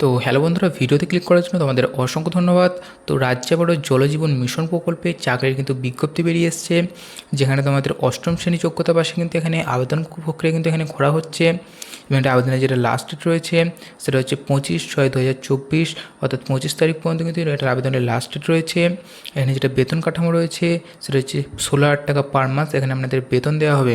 তো হ্যালো বন্ধুরা, ভিডিওতে ক্লিক করার জন্য তোমাদের অসংখ্য ধন্যবাদ। তো রাজ্যে বড় জলজীবন মিশন প্রকল্পে চাকরির কিন্তু বিজ্ঞপ্তি বেরিয়ে এসছে, যেখানে তোমাদের অষ্টম শ্রেণি যোগ্যতা পাশে কিন্তু এখানে আবেদন প্রক্রিয়া কিন্তু এখানে করা হচ্ছে। এবং এটা আবেদনের যেটা লাস্ট ডেট রয়েছে, সেটা হচ্ছে পঁচিশ ছয় দু হাজার চব্বিশ, অর্থাৎ পঁচিশ তারিখ পর্যন্ত কিন্তু এটার আবেদনের লাস্ট ডেট রয়েছে। এখানে যেটা বেতন কাঠামো রয়েছে, সেটা হচ্ছে ষোলো হাজার টাকা পার মাস এখানে আপনাদের বেতন দেওয়া হবে।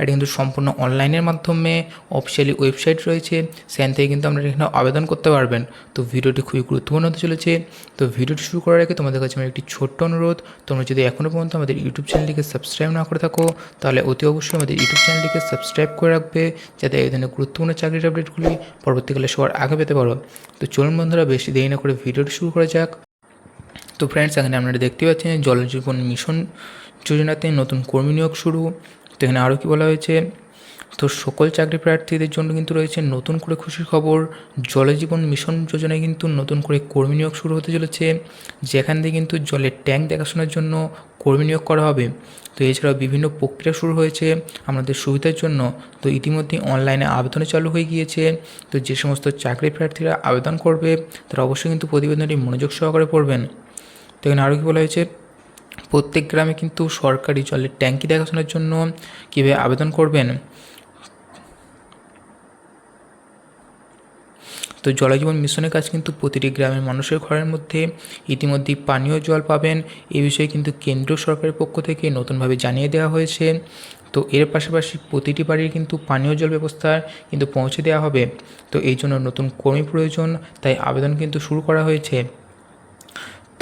এটা কিন্তু সম্পূর্ণ অনলাইনের মাধ্যমে অফিসিয়ালি ওয়েবসাইট রয়েছে, সেখান থেকে কিন্তু আপনারা এখানে আবেদন করতে পারবেন। তো ভিডিওটি খুবই গুরুত্বপূর্ণ হতে চলেছে। তো ভিডিওটি শুরু করার আগে তোমাদের কাছে আমার একটি ছোট্ট অনুরোধ। তোমরা যদি এখনও পর্যন্ত আমাদের ইউটিউব চ্যানেলটিকে সাবস্ক্রাইব না করে থাকো, তাহলে অতি অবশ্যই আমাদের ইউটিউব চ্যানেলটিকে সাবস্ক্রাইব করে রাখবে, যাতে এই ধরনের গুরুত্বপূর্ণ চাকরির আপডেটগুলি পরবর্তীকালে সবার আগে পেতে পারো। তো চলুন বন্ধুরা, বেশি দেরি না করে ভিডিওটি শুরু করা যাক। তো ফ্রেন্ডস এখানে আপনারা দেখতে পাচ্ছেন জলজীবন মিশন যোজনাতে নতুন কর্মী নিয়োগ শুরু। তো এখানে আরও কী বলা হয়েছে? তো সকল চাকরি প্রার্থীদের জন্য কিন্তু রয়েছে নতুন করে খুশির খবর। জলজীবন মিশন যোজনায় কিন্তু নতুন করে কর্মী নিয়োগ শুরু হতে চলেছে। যেখান থেকে কিন্তু জলের ট্যাঙ্ক দেখাশোনার জন্য কর্মী নিয়োগ করা হবে। তো এছাড়াও বিভিন্ন প্রক্রিয়া শুরু হয়েছে আমাদের সুবিধার জন্য। তো ইতিমধ্যে অনলাইনে আবেদনও চালু হয়ে গিয়েছে। তো যে সমস্ত চাকরি প্রার্থীরা আবেদন করবে, তারা অবশ্যই কিন্তু প্রতিবেদনটি মনোযোগ সহকারে পড়বেন। তো এখানে আরও কী বলা হয়েছে? প্রত্যেক গ্রামে কিন্তু সরকারি জলের ট্যাঙ্কি দেখাশোনার জন্য কীভাবে আবেদন করবেন? তো জলজীবন মিশনের কাজ কিন্তু প্রতিটি গ্রামের মানুষের ঘরের মধ্যে। ইতিমধ্যেই পানীয় জল পাবেন। এ বিষয়ে কিন্তু কেন্দ্রীয় সরকারের পক্ষ থেকে নতুনভাবে জানিয়ে দেওয়া হয়েছে। তো এর পাশাপাশি প্রতিটি বাড়ির কিন্তু পানীয় জল ব্যবস্থার কিন্তু পৌঁছে দেওয়া হবে। তো এই জন্য নতুন কর্মী প্রয়োজন, তাই আবেদন কিন্তু শুরু করা হয়েছে।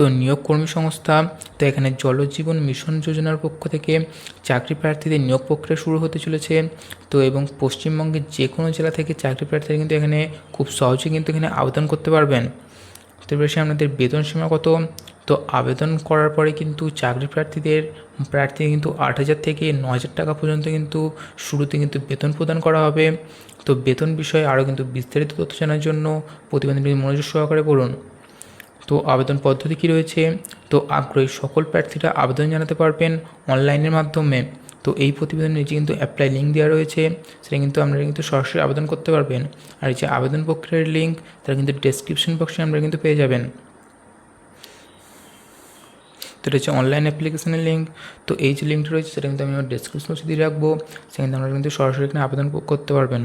তো নিয়োগ কর্মী সংস্থা, তো এখানে জলজীবন মিশন যোজনার পক্ষ থেকে চাকরি প্রার্থীদের নিয়োগ প্রক্রিয়া শুরু হতে চলেছে। তো এবং পশ্চিমবঙ্গের যে কোনো জেলা থেকে চাকরি প্রার্থীরা কিন্তু এখানে খুব সহজে কিন্তু এখানে আবেদন করতে পারবেন। তো বেশি আপনাদের বেতন সীমা কত? তো আবেদন করার পরে কিন্তু চাকরি প্রার্থীদের প্রার্থী কিন্তু আট হাজার থেকে ন হাজার টাকা পর্যন্ত কিন্তু শুরুতে কিন্তু বেতন প্রদান করা হবে। তো বেতন বিষয়ে আরও কিন্তু বিস্তারিত তথ্য জানার জন্য প্রতিবেদনটি মনোযোগ সহকারে পড়ুন। তো আবেদন পদ্ধতি কী রয়েছে? তো আগ্রহী সকল প্রার্থীরা আবেদন জানাতে পারবেন অনলাইনের মাধ্যমে। তো এই প্রতিবেদনে নিচে কিন্তু অ্যাপ্লাই লিঙ্ক দেওয়া রয়েছে। সেটা কিন্তু আপনারা কিন্তু সরাসরি আবেদন করতে পারবেন। আর এই যে আবেদন প্রক্রিয়ার লিঙ্ক তারা কিন্তু ডেসক্রিপশন বক্সে আপনারা কিন্তু পেয়ে যাবেন। তো এটা হচ্ছে অনলাইন অ্যাপ্লিকেশনের লিঙ্ক তো এই যে লিঙ্কটা রয়েছে, সেটা কিন্তু আমি আমার ডেসক্রিপশন বক্সে দিয়ে রাখব। সেখানে আপনারা কিন্তু সরাসরি এখানে আবেদন করতে পারবেন।